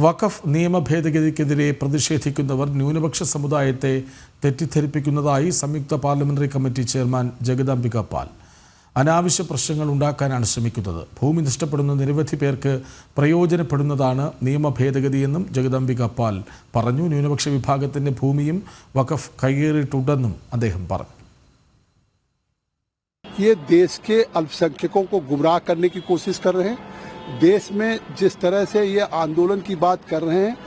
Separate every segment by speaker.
Speaker 1: വഖഫ് നിയമ ഭേദഗതിക്കെതിരെ പ്രതിഷേധിക്കുന്നവർ ന്യൂനപക്ഷ സമുദായത്തെ തെറ്റിദ്ധരിപ്പിക്കുന്നതായി സംയുക്ത പാർലമെന്ററി കമ്മിറ്റി ചെയർമാൻ ജഗദാംബിക പാൽ അനാവശ്യ പ്രശ്നങ്ങൾ ഉണ്ടാക്കാനാണ് ശ്രമിക്കുന്നത് ഭൂമി നഷ്ടപ്പെടുന്ന നിരവധി പേർക്ക് പ്രയോജനപ്പെടുന്നതാണ് നിയമ ഭേദഗതിയെന്നും ജഗദാംബിക പാൽ പറഞ്ഞു ന്യൂനപക്ഷ വിഭാഗത്തിന്റെ ഭൂമിയും വഖഫ് കൈയേറിയിട്ടുണ്ടെന്നും അദ്ദേഹം പറഞ്ഞു
Speaker 2: ये देश के अल्पसंख्यकों को गुमराह करने की कोशिश कर रहे हैं देश में जिस तरह से ये आंदोलन की बात कर रहे हैं,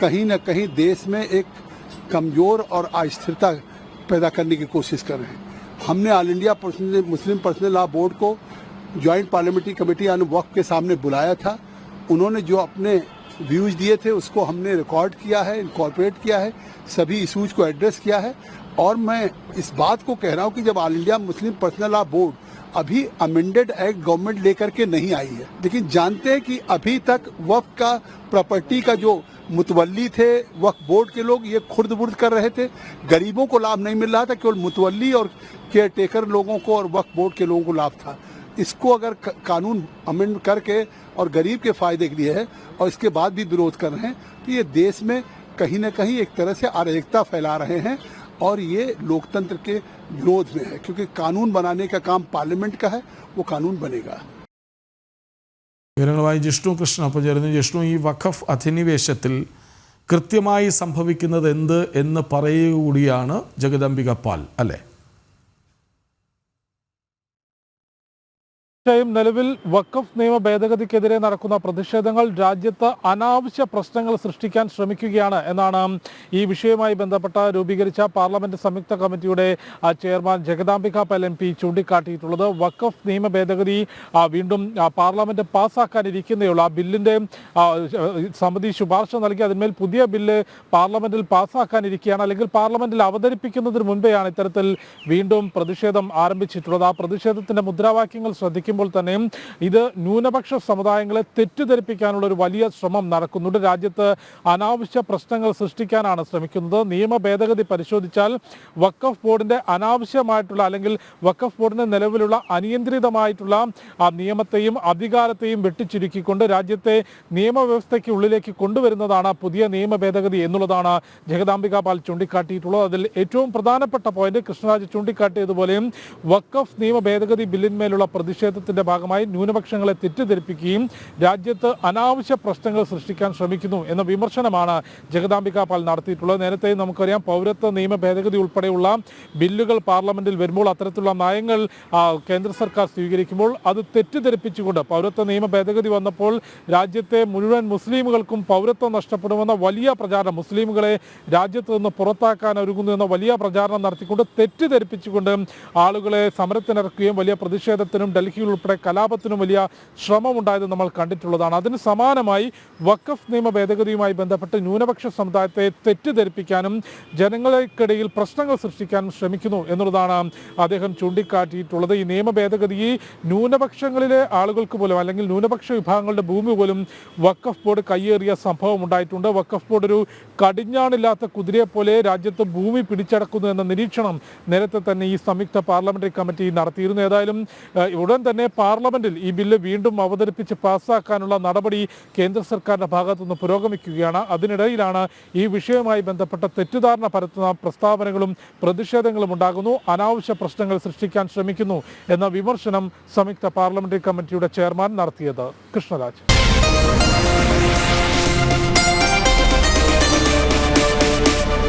Speaker 2: कहीं ना कहीं देश में एक कमज़ोर और अस्थिरता पैदा करने की कोशिश कर रहे हैं। हमने all India Muslim personal law board को joint parliamentary committee on Waqf के सामने बुलाया था। उन्होंने जो अपने व्यूज़ दिए थे, उसको हमने रिकॉर्ड किया है इनकॉर्पोरेट किया है, सभी इशूज को एड्रेस किया है। और मैं इस बात को कह रहा हूँ कि जब All India Muslim Personal Law Board अभी अमेंडेड एक्ट गवर्नमेंट लेकर के नहीं आई है। लेकिन जानते हैं कि अभी तक वक्फ का प्रॉपर्टी का जो मुतवली थे वक्फ बोर्ड के लोग ये खुर्द बुर्द कर रहे थे। गरीबों को लाभ नहीं मिल रहा था, केवल मुतवली और केयर टेकर लोगों को और वक्फ बोर्ड के लोगों को लाभ था। इसको अगर कानून अमेंड करके और गरीब के फ़ायदे के लिए है और इसके बाद भी विरोध कर रहे हैं तो ये देश में कहीं ना कहीं एक तरह से अराजकता फैला रहे हैं। और ये लोकतंत्र के विरोध में है क्योंकि कानून बनाने का काम पार्लियामेंट का है वो कानून बनेगा
Speaker 1: വിവരങ്ങളുമായി ജിഷ്ണു കൃഷ്ണ ഒപ്പം ചേരുന്നു ജിഷ്ണു ഈ വഖഫ് അധിനിവേശത്തിൽ കൃത്യമായി സംഭവിക്കുന്നത് എന്ത് എന്ന് പറയുക കൂടിയാണ് ജഗദംബിക പാൽ അല്ലേ
Speaker 3: തീർച്ചയായും നിലവിൽ വഖഫ് നിയമ ഭേദഗതിക്കെതിരെ നടക്കുന്ന പ്രതിഷേധങ്ങൾ രാജ്യത്ത് അനാവശ്യ പ്രശ്നങ്ങൾ സൃഷ്ടിക്കാൻ ശ്രമിക്കുകയാണ് എന്നാണ് ഈ വിഷയവുമായി ബന്ധപ്പെട്ട രൂപീകരിച്ച പാർലമെന്റ് സംയുക്ത കമ്മിറ്റിയുടെ chairman Jagdambika Pal M P ചൂണ്ടിക്കാട്ടിയിട്ടുള്ളത്. വഖഫ് നിയമ ഭേദഗതി വീണ്ടും പാർലമെന്റ് പാസ്സാക്കാനിരിക്കുന്നേയുള്ളൂ. ആ ബില്ലിന്റെ സമിതി ശുപാർശ നൽകി അതിന്മേൽ പുതിയ ബില്ല് പാർലമെന്റിൽ പാസ്സാക്കാനിരിക്കുകയാണ്. അല്ലെങ്കിൽ പാർലമെന്റിൽ അവതരിപ്പിക്കുന്നതിന് മുൻപെയാണ് ഇത്തരത്തിൽ വീണ്ടും പ്രതിഷേധം ആരംഭിച്ചിട്ടുള്ളത്. ആ പ്രതിഷേധത്തിന്റെ മുദ്രാവാക്യങ്ങൾ ശ്രദ്ധിക്കുമ്പോൾ തന്നെയും ഇത് ന്യൂനപക്ഷ സമുദായങ്ങളെ തെറ്റിദ്ധരിപ്പിക്കാനുള്ള ഒരു വലിയ ശ്രമം നടക്കുന്നുണ്ട്. രാജ്യത്ത് അനാവശ്യ പ്രശ്നങ്ങൾ സൃഷ്ടിക്കാനാണ് ശ്രമിക്കുന്നത്. നിയമ ഭേദഗതി പരിശോധിച്ചാൽ വക്കഫ് ബോർഡിന്റെ അനാവശ്യമായിട്ടുള്ള അല്ലെങ്കിൽ വക്കഫ് ബോർഡിന്റെ നിലവിലുള്ള അനിയന്ത്രിതമായിട്ടുള്ള ആ നിയമത്തെയും അധികാരത്തെയും വെട്ടിച്ചുരുക്കിക്കൊണ്ട് രാജ്യത്തെ നിയമവ്യവസ്ഥയ്ക്ക് ഉള്ളിലേക്ക് കൊണ്ടുവരുന്നതാണ് പുതിയ നിയമ ഭേദഗതി എന്നുള്ളതാണ് ജഗദാംബിക പാൽ ചൂണ്ടിക്കാട്ടിയിട്ടുള്ളത്. അതിൽ ഏറ്റവും പ്രധാനപ്പെട്ട പോയിന്റ് കൃഷ്ണരാജ് ചൂണ്ടിക്കാട്ടിയതുപോലെയും വക്കഫ് നിയമ ഭേദഗതി ബില്ലിന്മേലുള്ള പ്രതിഷേധത്തിന്റെ ഭാഗമായി ന്യൂനപക്ഷങ്ങളെ തെറ്റിദ്ധരിപ്പിക്കുകയും രാജ്യത്ത് അനാവശ്യ പ്രശ്നങ്ങൾ സൃഷ്ടിക്കാൻ ശ്രമിക്കുന്നു എന്ന വിമർശനമാണ് ജഗദാംബിക പാൽ നടത്തിയിട്ടുള്ളത്. നേരത്തെ നമുക്കറിയാം പൗരത്വ നിയമ ഭേദഗതി ഉൾപ്പെടെയുള്ള ബില്ലുകൾ പാർലമെന്റിൽ വരുമ്പോൾ അത്തരത്തിലുള്ള നയങ്ങൾ കേന്ദ്ര സർക്കാർ സ്വീകരിക്കുമ്പോൾ അത് തെറ്റിദ്ധരിപ്പിച്ചുകൊണ്ട് പൗരത്വ നിയമ ഭേദഗതി വന്നപ്പോൾ രാജ്യത്തെ മുഴുവൻ മുസ്ലിമുകൾക്കും പൗരത്വം നഷ്ടപ്പെടുമെന്ന വലിയ പ്രചാരണം മുസ്ലിമുകളെ രാജ്യത്ത് നിന്ന് പുറത്താക്കാൻ ഒരുങ്ങുന്നു എന്ന വലിയ പ്രചാരണം നടത്തിക്കൊണ്ട് തെറ്റിദ്ധരിപ്പിച്ചുകൊണ്ട് ആളുകളെ സമരത്തിനിറക്കുകയും വലിയ പ്രതിഷേധത്തിനും ഡൽഹിയിൽ ഉൾപ്പെടെ കലാപത്തിനും വലിയ ശ്രമമുണ്ടായത് നമ്മൾ കണ്ടിട്ടുള്ളതാണ്. അതിന് സമാനമായി വഖഫ് നിയമ ഭേദഗതിയുമായി ബന്ധപ്പെട്ട് ന്യൂനപക്ഷ സമുദായത്തെ തെറ്റിദ്ധരിപ്പിക്കാനും ജനങ്ങൾക്കിടയിൽ പ്രശ്നങ്ങൾ സൃഷ്ടിക്കാനും ശ്രമിക്കുന്നു എന്നുള്ളതാണ് അദ്ദേഹം ചൂണ്ടിക്കാട്ടിയിട്ടുള്ളത്. ഈ നിയമ ഭേദഗതി ന്യൂനപക്ഷങ്ങളിലെ ആളുകൾക്ക് പോലും അല്ലെങ്കിൽ ന്യൂനപക്ഷ വിഭാഗങ്ങളുടെ ഭൂമി പോലും വഖഫ് ബോർഡ് കയ്യേറിയ സംഭവം ഉണ്ടായിട്ടുണ്ട്. വഖഫ് ബോർഡ് ഒരു കടിഞ്ഞാണില്ലാത്ത കുതിരയെ പോലെ രാജ്യത്ത് ഭൂമി പിടിച്ചടക്കുന്നു എന്ന നിരീക്ഷണം നേരത്തെ തന്നെ ഈ സംയുക്ത പാർലമെന്ററി കമ്മിറ്റി നടത്തിയിരുന്നു. ഏതായാലും ഉടൻ തന്നെ പാർലമെന്റിൽ ഈ ബില്ല് വീണ്ടും അവതരിപ്പിച്ച് പാസ്സാക്കാനുള്ള നടപടി കേന്ദ്ര സർക്കാരിന്റെ ഭാഗത്തുനിന്ന് പുരോഗമിക്കുകയാണ്. അതിനിടയിലാണ് ഈ വിഷയവുമായി ബന്ധപ്പെട്ട തെറ്റിദ്ധാരണ പരത്തുന്ന പ്രസ്താവനകളും പ്രതിഷേധങ്ങളും ഉണ്ടാകുന്നു. അനാവശ്യ പ്രശ്നങ്ങൾ സൃഷ്ടിക്കാൻ ശ്രമിക്കുന്നു എന്ന വിമർശനം സംയുക്ത പാർലമെന്ററി കമ്മിറ്റിയുടെ ചെയർമാൻ നടത്തിയത് കൃഷ്ണരാജ്.